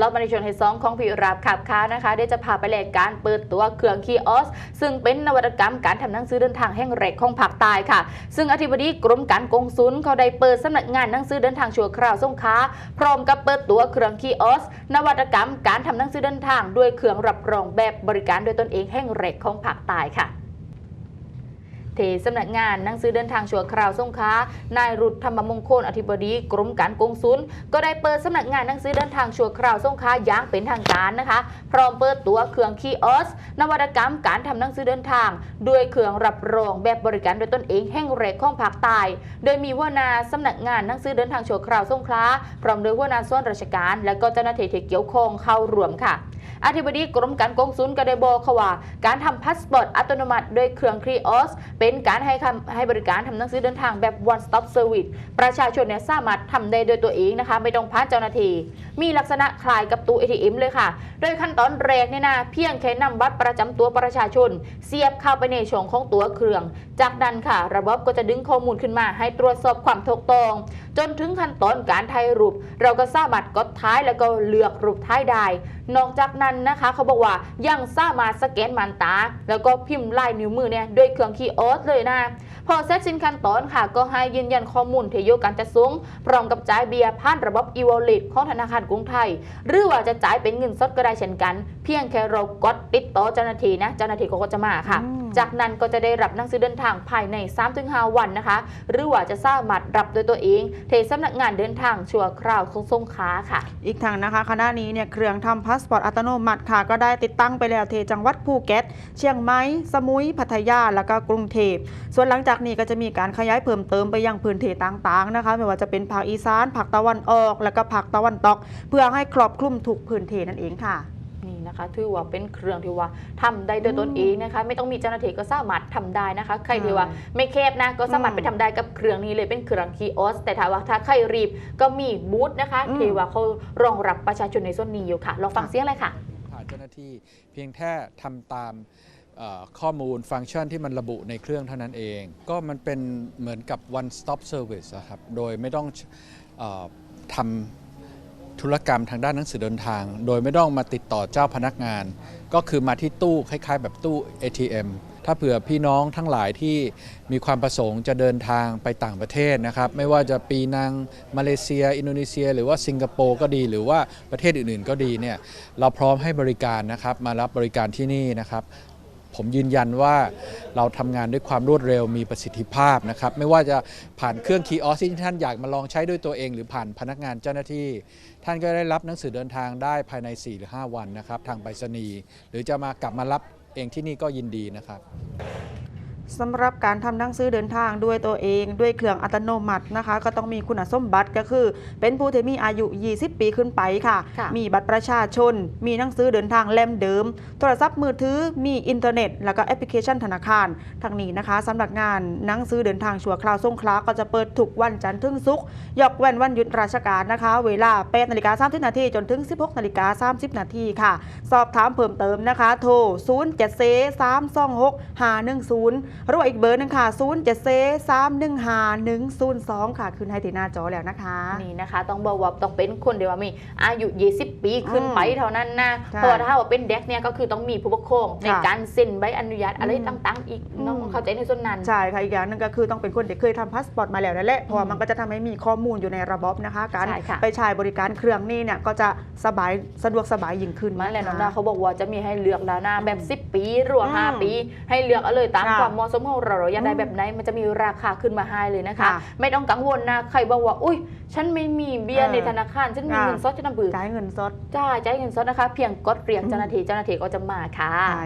รอบมาในชวนให้สองของพี่ราบขับค้านะคะเดี๋ยวจะพาไปแหลกการเปิดตัวเครื่องคีออส ซึ่งเป็นนวัตกรรมการทำหนังสือเดินทางแห่งแรกของภาคใต้ค่ะ ซึ่งอธิบดีกรมการกงสุลเขาได้เปิดสำนักงานหนังสือเดินทางชั่วคราวสงขลาพร้อมกับเปิดตัวเครื่องคีออส นวัตกรรมการทำหนังสือเดินทาง ด้วยเครื่องรับรองแบบบริการโดยตนเองแห่งแรกของภาคใต้ค่ะ เทสำนักงานหนังสือเดินทางชั่วคราวส่งขลานายรุธธรรมมงคลอธิบดีกรมการกงสุลก็ได้เปิดสำนักงานหนังสือเดินทางชั่วคราวส่งขลาอย่างเป็นทางการนะคะ พร้อมเปิดตัวเครื่องคีออส นวัตกรรมการทำหนังสือเดินทางด้วยเครื่องรับรองแบบบริการโดยตนเองแห่งแรกของภาคใต้โดยมีหัวหน้าสำนักงานหนังสือเดินทางชั่วคราวส่งขลาพร้อมโดยหัวหน้าส่วนราชการ และก็เจ้าหน้าที่ที่เกี่ยวข้องเข้าร่วมค่ะ อธิบดีกรมการกงสุลก็ได้บอกว่า การทำพาสปอร์ตอัตโนมัติโดยเครื่องครีออสเป็นการให้คำให้บริการทำหนังสือเดินทางแบบ one stop service ประชาชนเนี่ยสามารถทำได้โดยตัวเองนะคะ ไม่ต้องผ่านเจ้าหน้าที่มีลักษณะคล้ายกับตู้ ATM เลยค่ะ โดยขั้นตอนแรกเนี่ยนะเพียงแค่นำบัตรประจำตัวประชาชน เสียบเข้าไปในช่องของตัวเครื่อง จากนั้นค่ะ ระบบก็จะดึงข้อมูลขึ้นมา ให้ตรวจสอบความถูกต้องจนถึงขั้นตอนการถ่ายรูป เราก็สามารถกดท้ายแล้วก็เลือกรูปท้ายได้ นอกจากนั้นนะคะ เขาบอกว่ายังสามารถสแกนมันตา แล้วก็พิมพ์ลายนิ้วมือเนี่ยด้วยเครื่องคีย์ออสเลยนะพอเสร็จสิ้นขั้นตอนค่ะ ก็ให้ยืนยันข้อมูลที่โยการจะสูงพร้อมกับจ่ายเบียร์ผ่านระบบ e-wallet ของธนาคารกรุงไทย หรือว่าจะจ่ายเป็นเงินสดก็ได้เช่นกัน เพียงแค่เรากดติดต่อเจ้าหน้าที่นะเจ้าหน้าที่เขาก็จะมาค่ะจากนั้นก็จะได้รับหนังสือเดินทางภายใน 3-5 วันนะคะ หรือว่าจะสามารถรับโดยตัวเองเทสำนักงานเดินทางชั่วคราวของทรงค้าค่ะ อีกทางนะคะคณะนี้เนี่ยเครื่องทำพาสปอร์ตอัตโนมัติค่ะก็ได้ติดตั้งไปแล้วเทจังหวัดภูเก็ตเชียงใหม่สมุยพัทยาแล้วก็กรุงเทพส่วนหลังจากนี้ก็จะมีการขยายเพิ่มเติมไปยังพื้นที่ต่างๆนะคะ ไม่ว่าจะเป็นภาคอีสานภาคตะวันออก แล้วก็ภาคตะวันตก เพื่อให้ครอบคลุมทุกพื้นที่นั่นเองค่ะ นี่นะคะถือว่าเป็นเครื่องที่ว่าทำได้ด้วยตนเองนะคะไม่ต้องมีเจ้าหน้าที่ก็สามารถทำได้นะคะ ใครที่ว่าไม่แคบนะก็สามารถอืมไปทำได้กับเครื่องนี้เลยเป็นเครื่องคีย์ออส แต่ถ้าว่าถ้าใครรีบก็มีบูธนะคะอืมที่ว่าเขารองรับประชาชนในส่วนนี้อยู่ค่ะลองฟังเสียงเลยค่ะผ่านเจ้าหน้าที่เพียงแค่ทำตามเอ่อข้อมูลฟังก์ชันที่มันระบุในเครื่องเท่านั้นเอง ก็มันเป็นเหมือนกับ one stop service อะครับโดยไม่ต้องเออทำ ธุรกรรมทางด้านหนังสือเดินทาง โดยไม่ต้องมาติดต่อเจ้าพนักงาน ก็คือมาที่ตู้คล้ายๆ แบบตู้ ATM ถ้าเผื่อพี่น้องทั้งหลายที่มีความประสงค์จะเดินทางไปต่างประเทศนะครับ ไม่ว่าจะปีนังมาเลเซีย อินโดนีเซีย หรือว่าสิงคโปร์ก็ดี หรือว่าประเทศอื่นๆก็ดีเนี่ยเราพร้อมให้บริการนะครับมารับบริการที่นี่นะครับ ผมยืนยันว่าเราทำงานด้วยความรวดเร็วมีประสิทธิภาพนะครับ ไม่ว่าจะผ่านเครื่องคีย์ออสที่ท่านอยากมาลองใช้ด้วยตัวเอง หรือผ่านพนักงานเจ้าหน้าที่ ท่านก็ได้รับหนังสือเดินทางได้ภายใน 4 หรือ 5 วันนะครับ ทางไปรษณีย์หรือจะมากลับมารับเองที่นี่ก็ยินดีนะครับ สำหรับการทำหนังสือเดินทางด้วยตัวเอง ด้วยเครื่องอัตโนมัตินะคะ ก็ต้องมีคุณสมบัติก็คือ เป็นผู้ที่มีอายุ 20 ปีขึ้นไปค่ะ ค่ะ มีบัตรประชาชน มีหนังสือเดินทางเล่มเดิม โทรศัพท์มือถือมีอินเทอร์เน็ต แล้วก็แอปพลิเคชันธนาคารทางนี้นะคะสำหรับงานหนังสือเดินทางชั่วคราวสงขลาก็จะเปิดทุกวันจันทร์ถึงศุกร์ยกเว้นวันหยุดราชการนะคะ เวลา8นาฬิกา30นาทีจนถึง 16นาฬิกา30นาทีค่ะ สอบถามเพิ่มเติมนะคะ โทร 0 7 3 2 6 5 1 0หรือว่าอีกเบอร์หนึงค่ะ0 7 3 1 5 1 0 2 ค่ะ ขึ้นให้ที่หน้าจอแล้วนะคะ นี่นะคะ ต้องบอกว่าต้องเป็นคนเดียวว่ามีอายุ 20 ปีขึ้นไปเท่านั้นนะใช่เพราะว่าถ้าว่าเป็นเด็กเนี่ยก็คือต้องมีผู้ปกครองในค่ะการเซ็นใบอนุญาตอะไรอืมต่างๆ อีกน้องอืมเข้าใจในส่วนนั้นใช่ค่ะอีกอย่างหนึงก็คือต้องเป็นคนที่เคยทำพาสปอร์ตมาแล้วนั่นแหละเพราะว่ามันก็จะทำให้มีข้อมูลอยู่ในระบบนะคะการใช่ค่ะไปใช้บริการเครื่องนี้เนี่ยก็จะสบายสะดวกสบายยิ่งขึ้นมาแล้วน้องะดาคะเขาบอกว่าจะมีให้เลือกแล้วนะแบบ 10 ปีหรือว่าอืม5ปี ให้เลือกเอาเลยตามค่ะความเหมาะสมของเราเราอยากได้อืมแบบไหนมันจะมีราคาขึ้นมาให้เลยนะคะค่ะไม่ต้องกังวลนะใครบอกว่าอุ้ยฉันไม่มีเบียร์เออในธนาคารฉันมีค่ะเงินสดจะนำบือจ่ายเงินสดจ่ายจ่ายเงินสดนะคะ เพียงกดเรียกเจ้าหน้าที่เจ้าหน้าที่ก็จะมาค่ะใช่